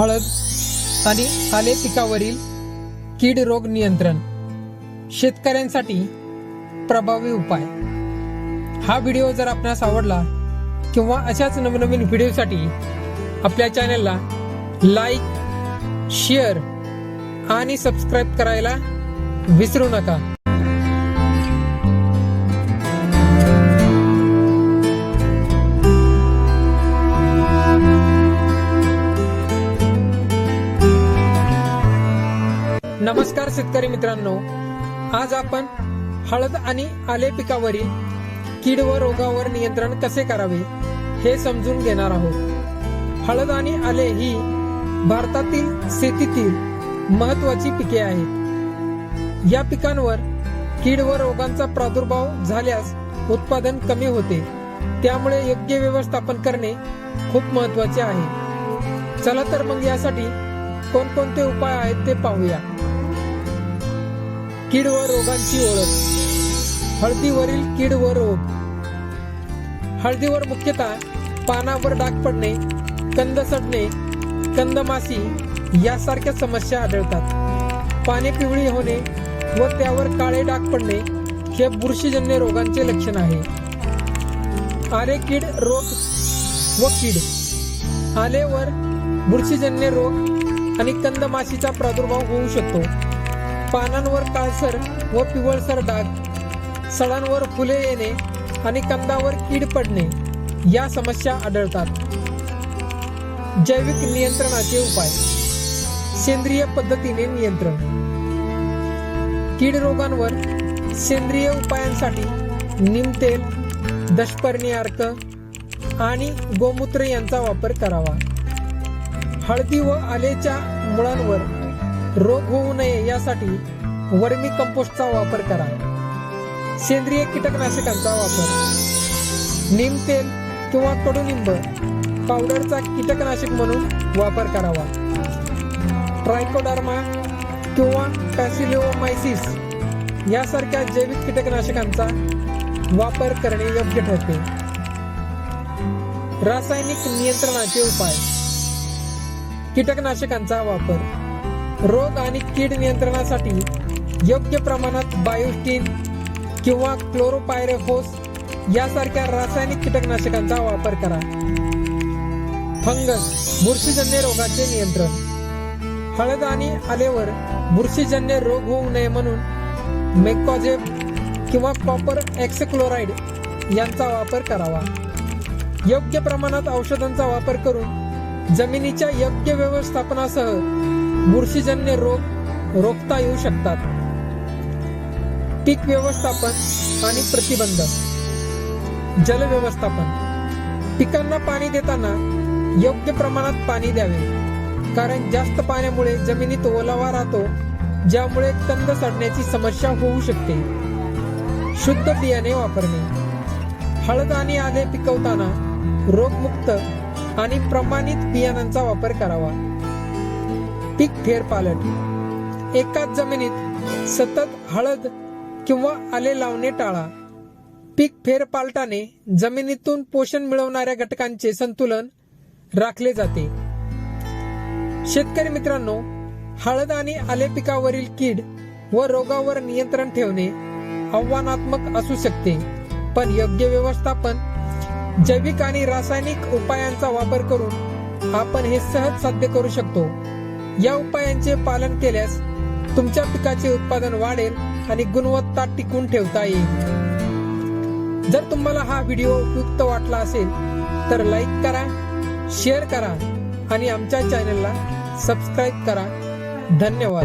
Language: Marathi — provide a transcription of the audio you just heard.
हळद आणि आले पिकावरील कीड रोग नियंत्रण शेतकऱ्यांसाठी प्रभावी उपाय. हा व्हिडिओ जर आपणास आवडला किंवा अशाच नवनवीन व्हिडिओसाठी आपल्या चॅनलला लाईक शेअर आणि सबस्क्राईब करायला विसरू नका. नमस्कार शेतकरी मित्रांनो. आज आपण हळद आणि आले पिकावरील कीड व रोगावर नियंत्रण कसे करावे हे समजून घेणार आहोत. हळद आणि आले ही भारतातील शेतीतील महत्वाची पिके आहेत. या पिकांवर कीड व रोगांचा प्रादुर्भाव झाल्यास उत्पादन कमी होते. त्यामुळे योग्य व्यवस्थापन करणे खूप महत्त्वाचे आहे. चला तर मग यासाठी कोणकोणते उपाय आहेत ते पाहूया. कीड व रोगांची ओळख. हळदीवरील कीड व रोग. हळदीवर मुख्यतः पानावर डाग पडणे कंद सडणे कंदमासी यासारख्या समस्या आढळतात. पाने पिवळी होणे व त्यावर काळे डाग पडणे हे बुरशीजन्य रोगांचे लक्षण आहे. आले कीड रोग व कीड. आलेवर बुरशीजन्य रोग आणि कंदमाशीचा प्रादुर्भाव होऊ शकतो. पानांवर काळसर व पिवळसर डाग सडांवर फुले येणे आणि कंदावर कीड पडणे या समस्या आढळतात. जैविक नियंत्रणाचे उपाय. सेंद्रिय पद्धतीने नियंत्रण. कीड रोगांवर सेंद्रिय उपायांसाठी निमतेल दशपर्णी अर्क आणि गोमूत्र यांचा वापर करावा. हळदी व आलेच्या मुळांवर रोग होऊ नये यासाठी वर्मी कंपोस्टचा वापर करा. सेंद्रिय कीटकनाशकांचा वापर. निम तेल किंवा कडुनिंब पावडरचा कीटकनाशक म्हणून वापर करावा. ट्रायकोडर्मा किंवा पॅसिलिओमायसिस यासारख्या जैविक कीटकनाशकांचा वापर करणे योग्य ठरते. रासायनिक नियंत्रणाचे उपाय. कीटकनाशकांचा वापर. रोग आणि कीड नियंत्रणासाठी योग्य प्रमाणात बायोस्टीन किंवा क्लोरोपायरेफोस यासारख्या रासायनिक कीटकनाशकांचा वापर करा. फंगस बुरशीजन्य रोगाचे नियंत्रण. हळद आणि आलेवर बुरशीजन्य रोग होऊ नये म्हणून मेकॉजेब किंवा कॉपर एक्सेक्लोराइड यांचा वापर करावा. योग्य प्रमाणात औषधांचा वापर करून जमिनीच्या योग्य व्यवस्थापनासह बुरशीजन्य रोग रोखता येऊ शकतात. पीक व्यवस्थापन आणि प्रतिबंध जल व्यवस्थापन. पिकांना पाणी देताना योग्य प्रमाणात पाणी द्यावे. कारण जास्त पाण्यामुळे जमिनीत ओलावा राहतो ज्यामुळे कंद सडण्याची समस्या होऊ शकते. शुद्ध बियाणे वापरणे. हळद आणि आले पिकवताना रोगमुक्त आणि प्रमाणित बियाणांचा वापर करावा. पीक फेरपालट एकाच जमिनीत सतत हळद किंवा आले लावणे टाळा. पीक फेरपालटाने जमिनीतून पोषण मिळवणाऱ्या घटकांचे संतुलन राखले जाते. शेतकरी मित्रांनो हळद आणि आले पिकावरील कीड व रोगावर नियंत्रण ठेवणे आव्हानात्मक असू शकते. पण योग्य व्यवस्थापन जैविक आणि रासायनिक उपायांचा वापर करून आपण हे सहज साध्य करू शकतो. या उपायांचे पालन केल्यास तुमच्या पिकाचे उत्पादन वाढेल आणि गुणवत्ता टिकून ठेवता येईल. जर तुम्हाला हा व्हिडिओ उपयुक्त वाटला असेल तर लाईक करा शेअर करा आणि आमच्या चॅनलला सबस्क्राईब करा. धन्यवाद.